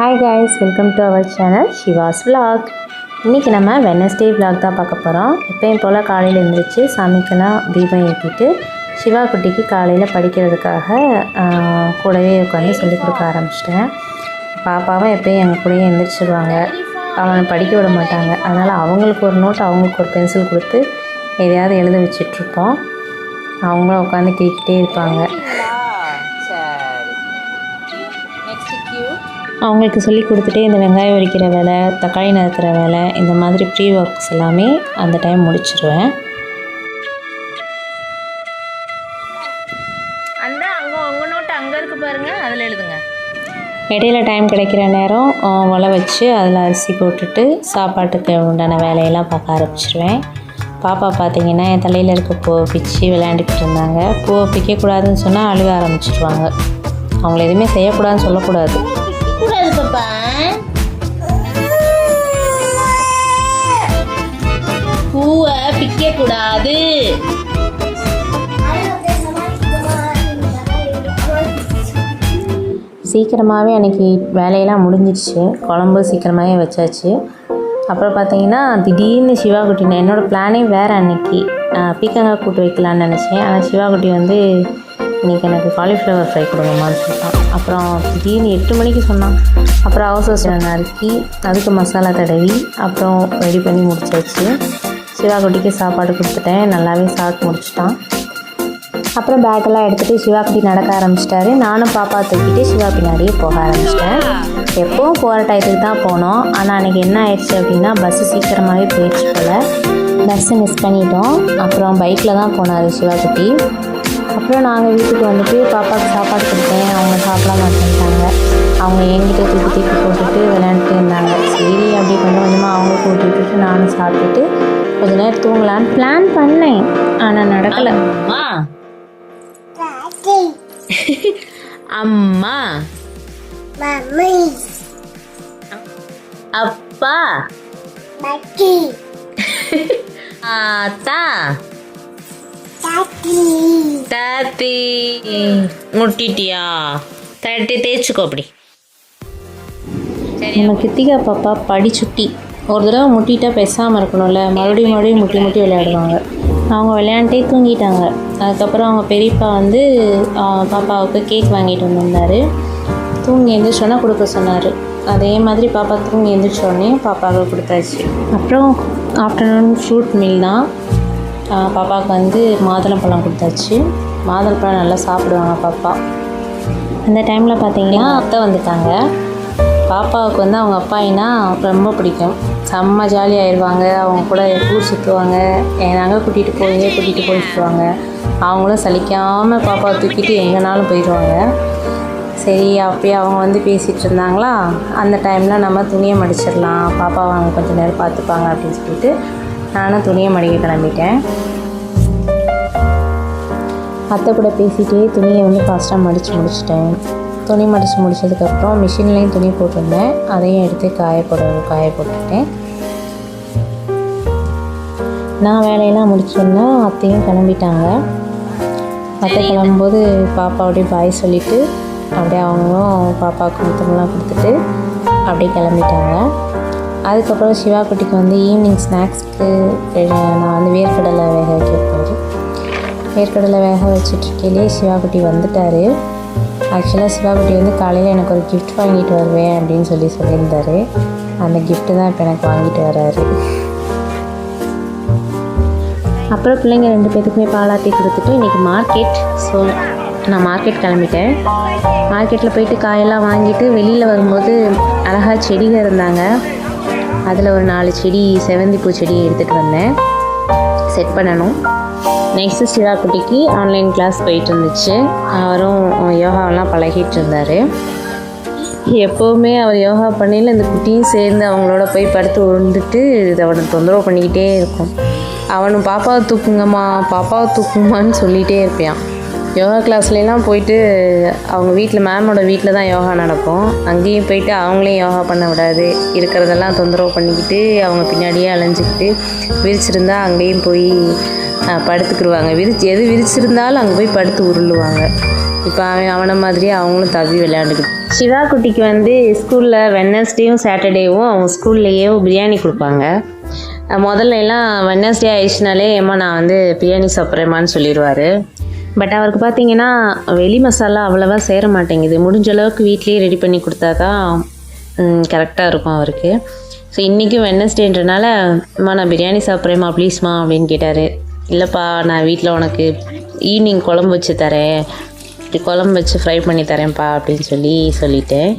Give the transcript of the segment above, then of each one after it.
Hi guys welcome to our channel Shiva's vlog இன்றைக்கி நம்ம Wednesday vlog தான் பார்க்க போகிறோம் எப்பயும் போல் காலையில் எழுந்திரிச்சு சாமிக்கெல்லாம் தீபம் ஏற்றிட்டு சிவா குட்டிக்கு காலையில் படிக்கிறதுக்காக கூடவே உட்காந்து சொல்லிக் கொடுக்க ஆரம்பிச்சிட்டேன். பாப்பாவும் எப்பயும் எங்கள் கூடயே எழுந்திரிச்சிடுவாங்க அவனை படிக்க விட மாட்டாங்க. அதனால் அவங்களுக்கு ஒரு நோட் அவங்களுக்கு ஒரு பென்சில் கொடுத்து எதையாவது எழுத வச்சிட்ருப்போம் அவங்களும் உட்காந்து கேட்டுகிட்டே இருப்பாங்க. அவங்களுக்கு சொல்லி கொடுத்துட்டே இந்த வெங்காயம் உரிக்கிற வேலை தக்காளி நறுக்கிற வேலை இந்த மாதிரி ப்ரீ ஒர்க்ஸ் எல்லாமே அந்த டைம் முடிச்சிருவேன். அந்த அங்கே உங்கள் நோட்டு அங்கே இருக்கு பாருங்க அதில் எழுதுங்க. இடையில டைம் கிடைக்கிற நேரம் உலை வச்சு அதில் அரிசி போட்டுட்டு சாப்பாட்டுக்கு உண்டான வேலையெல்லாம் பார்க்க ஆரம்பிச்சிருவேன். பாப்பா பார்த்தீங்கன்னா என் தலையில் இருக்க பூவை பிச்சு விளையாண்டுக்கிட்டு இருந்தாங்க. பூவை பிக்கக்கூடாதுன்னு சொன்னால் அழுக ஆரம்பிச்சிடுவாங்க அவங்கள எதுவுமே செய்யக்கூடாதுன்னு சொல்லக்கூடாது. பூவை பிக்க கூடாது சீக்கிரமாகவே அன்றைக்கி வேலையெல்லாம் முடிஞ்சிடுச்சு. குழம்பு சீக்கிரமாகவே வச்சாச்சு. அப்புறம் பார்த்தீங்கன்னா திடீர்னு சிவாகுட்டி நான் என்னோடய பிளானே வேறு அன்னைக்கு பீக்கங்காய் கூட்டு வைக்கலான்னு நினச்சேன். ஆனால் சிவாகுட்டி வந்து இன்றைக்கி எனக்கு காலிஃப்ளவர் ஃப்ரை கொடுங்கம்மான்னு சொல்லிட்டான். அப்புறம் திடீர்னு எட்டு மணிக்கு சொன்னான். அப்புறம் அவசர நறுக்கி அதுக்கு மசாலா தடவி அப்புறம் ரெடி பண்ணி முடிச்சாச்சு. சிவாகுட்டிக்கு சாப்பாடு கொடுத்துட்டேன். நல்லாவே சாப்பிட்டு முடிச்சிட்டான். அப்புறம் பேக்கெல்லாம் எடுத்துகிட்டு சிவாக்குட்டி நடக்க ஆரம்பிச்சிட்டாரு. நானும் பாப்பா தூக்கிட்டு சிவா பின்னாடியே போக ஆரம்பிச்சிட்டேன். எப்போவும் போகிற டயத்துக்கு தான் போனோம். ஆனால் அன்றைக்கி என்ன ஆயிடுச்சு அப்படின்னா பஸ்ஸு சீக்கிரமாகவே போயிடுச்சு போல். பஸ்ஸை மிஸ் பண்ணிட்டோம். அப்புறம் பைக்கில் தான் போனார் சிவாக்குட்டி அப்புறம் நாங்கள் வீட்டுக்கு வந்துட்டு பாப்பாவுக்கு சாப்பாடு கொடுத்தேன். அவங்க சாப்பிட மாட்டேன்ட்டாங்க. அவங்க என்கிட்ட தூக்கி தூக்கி போட்டுட்டு விளையாண்டுட்டு இருந்தாங்க. சரி அப்படி கொஞ்சம் கொஞ்சமாக அவங்க கூட்டிட்டு நானும் சாப்பிட்டுட்டு கொஞ்ச நேரம் தூங்கலான்னு பிளான் பண்ணேன். ஆனால் நடக்கலை. அம்மா. அம்மா. அப்பா. ஆத்தா. தாத்தி. முட்டிட்டியா? தட்டி தேய்ச்சிக்கோ அப்படி. நம்ம கிருத்திகா பாப்பா படி சுட்டி ஒரு தடவை முட்டிட்டா பேசாமல் இருக்கணும்ல. மறுபடியும் மறுபடியும் முட்டி முட்டி விளையாடுவாங்க. அவங்க விளையாண்டே தூங்கிட்டாங்க. அதுக்கப்புறம் அவங்க பெரியப்பா வந்து பாப்பாவுக்கு கேக் வாங்கிட்டு வந்திருந்தாரு. தூங்கி எழுந்திரிச்சோன்னா கொடுக்க சொன்னார். அதே மாதிரி பாப்பா தூங்கி எழுந்திரிச்சோடனே பாப்பாவுக்கு கொடுத்தாச்சு. அப்புறம் ஆஃப்டர்நூன் ஃப்ரூட் மீல் தான். பாப்பாவுக்கு வந்து மாதுளம்பழம் கொடுத்தாச்சு. மாதுளம்பழம் நல்லா சாப்பிடுவாங்க பாப்பா. அந்த டைமில் பார்த்தீங்கன்னா அத்தை வந்துட்டாங்க. பாப்பாவுக்கு வந்து அவங்க அப்பாயினா ரொம்ப பிடிக்கும். செம்ம ஜாலியாகிடுவாங்க அவங்க கூட ஊர் சுற்றுவாங்க நாங்கள் கூட்டிகிட்டு போய் கூட்டிகிட்டு போய் சுற்றுவாங்க அவங்களும் சலிக்காமல் பாப்பாவை தூக்கிட்டு எங்கேனாலும் போயிடுவாங்க சரி அப்படியே அவங்க வந்து பேசிகிட்டு இருந்தாங்களா? அந்த டைமில் நம்ம துணியை மடிச்சிடலாம். பாப்பா அவங்க கொஞ்சம் நேரம் பார்த்துப்பாங்க அப்படின்னு சொல்லிட்டு நானும் துணியை மடிக்க கிளம்பிட்டேன். அத்தை கூட பேசிகிட்டே துணியை வந்து ஃபாஸ்ட்டாக மடித்து முடிச்சிட்டேன். துணி மடித்து முடிச்சதுக்கப்புறம் மிஷின்லேயும் துணி போட்டிருந்தேன். அதையும் எடுத்து காய போட காய போட்டுட்டேன் நான் வேலையெல்லாம் முடிச்சோன்னா அத்தையும் கிளம்பிட்டாங்க. அத்தை கிளம்பும்போது பாப்பாவோடய பாய் சொல்லிவிட்டு அப்படியே அவங்களும் பாப்பாவுக்கு முத்தமெல்லாம் கொடுத்துட்டு அப்படியே கிளம்பிட்டாங்க. அதுக்கப்புறம் சிவா குட்டிக்கு வந்து ஈவினிங் ஸ்நாக்ஸ்க்கு நான் வந்து வேர்க்கடலை வேக வைக்க போகிறேன் வேர்க்கடலை வேக வச்சுட்ருக்கையிலே சிவாகுட்டி வந்துட்டார். ஆக்சுவலாக சிவாகுட்டி வந்து காலையில் எனக்கு ஒரு கிஃப்ட் வாங்கிட்டு வருவேன் அப்படின்னு சொல்லி சொல்லியிருந்தாரு. அந்த கிஃப்ட்டு தான் இப்போ எனக்கு வாங்கிட்டு வராரு. அப்புறம் பிள்ளைங்க ரெண்டு பேத்துக்குமே பாலாத்தி கொடுத்துட்டு இன்றைக்கி மார்க்கெட் ஸோ நான் மார்க்கெட் கிளம்பிட்டேன். மார்க்கெட்டில் போயிட்டு காயெல்லாம் வாங்கிட்டு வெளியில் வரும்போது அழகாக செடிகள் இருந்தாங்க. அதில் ஒரு நாலு செடி செவந்தி பூ செடி எடுத்துகிட்டு வந்தேன். செட் பண்ணணும். நெக்ஸ்ட்டு சிவா குட்டிக்கு ஆன்லைன் கிளாஸ் போயிட்டு இருந்துச்சு அவரும் யோகாவெல்லாம் பழகிட்டு இருந்தார் எப்போவுமே அவர் யோகா பண்ணையில் இந்த குட்டியும் சேர்ந்து அவங்களோட போய் படுத்து உருண்டுட்டு இது அவனை தொந்தரவு பண்ணிக்கிட்டே இருக்கும். அவனும் பாப்பாவை தூக்குங்கம்மா பாப்பாவை தூக்குங்கம்மான்னு சொல்லிகிட்டே இருப்பான் யோகா கிளாஸ்லாம் போயிட்டு அவங்க வீட்டில் மேமோட வீட்டில் தான் யோகா நடக்கும். அங்கேயும் போயிட்டு அவங்களையும் யோகா பண்ண விடாது. இருக்கிறதெல்லாம் தொந்தரவு பண்ணிக்கிட்டு அவங்க பின்னாடியே அலைஞ்சிக்கிட்டு விரிச்சிருந்தா அங்கேயும் போய் படுத்துக்கிடுவாங்க விரிச்சு எது விரிச்சிருந்தாலும் அங்கே போய் படுத்து உருளுவாங்க. இப்போ அவன் அவனை மாதிரி அவங்களும் தவி விளையாண்டுக்கிட்டு. சிவா குட்டிக்கு வந்து ஸ்கூலில் வெட்னஸ்டேவும் சாட்டர்டேவும் அவங்க ஸ்கூல்லையே பிரியாணி கொடுப்பாங்க. முதல்ல எல்லாம் வெட்னஸ்டே ஆயிடுச்சுனாலே ஏம்மா நான் வந்து பிரியாணி சாப்பிட்றேம்மான்னு சொல்லிடுவார். பட் அவருக்கு பார்த்தீங்கன்னா வெளி மசாலா அவ்வளோவா சேர மாட்டேங்குது. முடிஞ்ச அளவுக்கு வீட்லேயே ரெடி பண்ணி கொடுத்தா தான் கரெக்டாக இருக்கும் அவருக்கு. ஸோ இன்றைக்கும் வெட்னஸ்டேன்றனால அம்மா நான் பிரியாணி சாப்பிட்றேம்மா ப்ளீஸ்மா அப்படின்னு கேட்டார். இல்லைப்பா நான் வீட்டில் உனக்கு ஈவினிங் குழம்பு வச்சு தரேன். இப்படி குழம்பு வச்சு ஃப்ரை பண்ணி தரேன்ப்பா அப்படின்னு சொல்லி சொல்லிட்டேன்.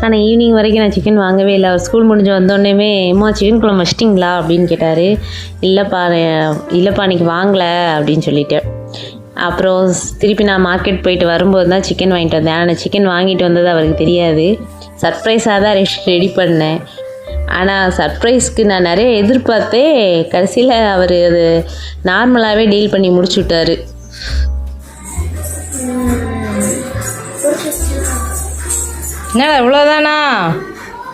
ஆனால் ஈவினிங் வரைக்கும் நான் சிக்கன் வாங்கவே இல்லை. அவர் ஸ்கூல் முடிஞ்சு வந்தோடனேமே அம்மா சிக்கன் குழம்பு வச்சிட்டிங்களா? அப்படின்னு கேட்டார். இல்லைப்பா இல்லைப்பா அன்றைக்கி வாங்கலை அப்படின்னு சொல்லிட்டேன். அப்புறம் திருப்பி நான் மார்க்கெட் போயிட்டு வரும்போது தான் சிக்கன் வாங்கிட்டு வந்தேன். ஆனால் சிக்கன் வாங்கிட்டு வந்தது அவருக்கு தெரியாது. சர்ப்ரைஸாக தான் ரெடி பண்ணேன். ஆனால் சர்ப்ரைஸ்க்கு நான் நிறைய எதிர்பார்த்தேன். கடைசியில் அவர் அது நார்மலாகவே டீல் பண்ணி முடிச்சு விட்டாரு என்னடா இவ்வளோதானா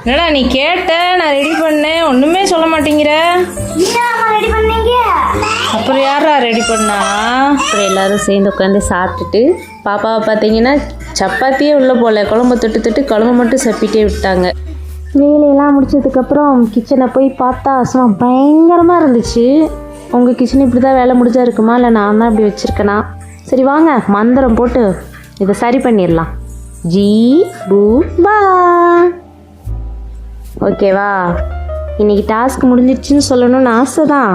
என்னடா நீ கேட்ட நான் ரெடி பண்ணேன். ஒன்றுமே சொல்ல மாட்டேங்கிற. ரெடி பண்ணீங்க? அப்புறம் யாரா ரெடி பண்ணா? அப்புறம் எல்லாரும் சேர்ந்து உட்காந்து சாப்பிட்டுட்டு பாப்பாவை பார்த்தீங்கன்னா சப்பாத்தியே உள்ளே போகல குழம்பு தொட்டு தொட்டு குழம்பு மட்டும் சப்பிட்டே விட்டாங்க. வேலையெல்லாம் முடிச்சதுக்கப்புறம் கிச்சனை போய் பார்த்தா சும்மா பயங்கரமாக இருந்துச்சு. உங்கள் கிச்சன் இப்படி தான் வேலை முடிஞ்சா இருக்குமா? இல்லை நான் தான் இப்படி வச்சுருக்கேனா? சரி வாங்க மந்திரம் போட்டு இதை சரி பண்ணிடலாம். ஜி பூ. பா ஓகேவா இன்றைக்கி டாஸ்க் முடிஞ்சிடுச்சுன்னு சொல்லணும்னு ஆசை தான்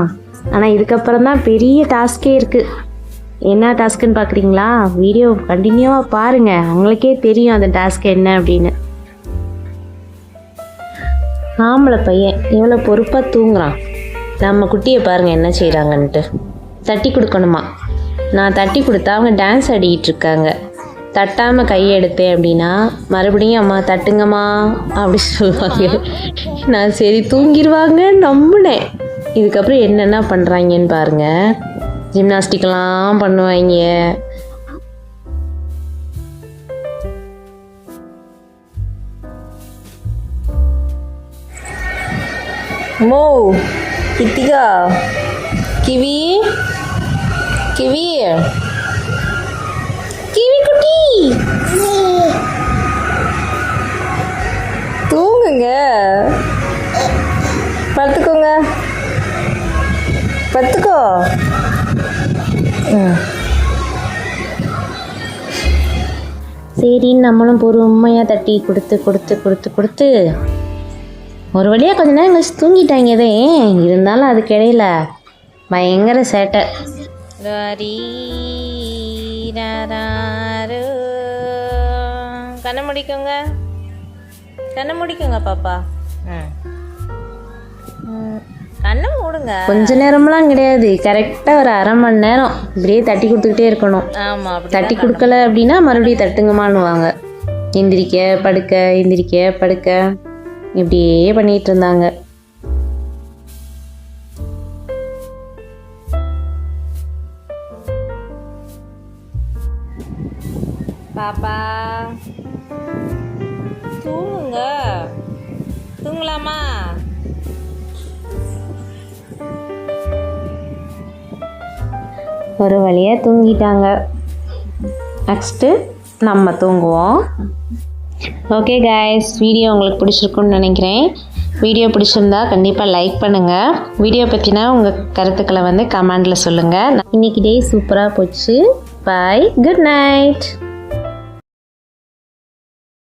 ஆனால் இதுக்கப்புறம் தான் பெரிய டாஸ்கே இருக்குது என்ன டாஸ்க்குன்னு பார்க்குறீங்களா வீடியோ கண்டினியூவாக பாருங்கள் உங்களுக்கே தெரியும் அந்த டாஸ்க் என்ன அப்படின்னு. ஆம்பளை பையன் எவ்வளோ பொறுப்பாக தூங்குறான். நம்ம குட்டியை பாருங்கள் என்ன செய்கிறாங்கன்ட்டு தட்டி கொடுக்கணுமா? நான் தட்டி கொடுத்தா அவங்க டான்ஸ் ஆடிக்கிட்டு இருக்காங்க. தட்டாமல் கையெடுத்தேன் அப்படின்னா மறுபடியும் அம்மா தட்டுங்கம்மா அப்படி சொல்லுவாங்க. நான் சரி தூங்கிடுவாங்க நம்பினேன். இதுக்கப்புறம் என்னென்ன பண்ணுறாங்கன்னு பாருங்கள் ஜிம்னாஸ்டிக்லாம் பண்ணுவாங்க. மோ கித்திகா கிவி கிவி கிவி குட்டி தூங்குங்க. படுத்துக்கோங்க. படுத்துக்கோ. சரின்னு நம்மளும் பொறுமையாக தட்டி கொடுத்து கொடுத்து கொடுத்து கொடுத்து ஒரு வழியாக கொஞ்ச நேரம் கழிச்சு தூங்கிட்டாங்க இதே இருந்தாலும் அதுக்கு இடையில பயங்கர சேட்டை. கண்ணை முடிக்கோங்க. கண்ணை முடிக்கோங்க பாப்பா. ம். ம், கண்ணை மூடுங்க. கொஞ்ச நேரம்லாம் கிடையாது. கரெக்டாக ஒரு அரை மணி நேரம். இப்படியே தட்டி கொடுத்துக்கிட்டே இருக்கணும். ஆமா அப்படி தட்டி கொடுக்கல அப்படின்னா மறுபடியும் தட்டுங்கம்மான்னுவாங்க. எந்திரிக்க படுக்க எந்திரிக்க படுக்க. இப்படியே பண்ணிட்டு இருந்தாங்க பாப்பா தூங்குங்க. தூங்கலாமா? ஒரு வழியாக தூங்கிட்டாங்க. நெக்ஸ்ட்டு நம்ம தூங்குவோம். ஓகே கைஸ் வீடியோ உங்களுக்கு பிடிச்சிருக்குன்னு நினைக்கிறேன். வீடியோ பிடிச்சிருந்தா கண்டிப்பாக லைக் பண்ணுங்கள் வீடியோ பற்றினா உங்கள் கருத்துக்களை வந்து கமெண்டில் சொல்லுங்கள் இன்னைக்கு டே சூப்பராக போச்சு. Bye good night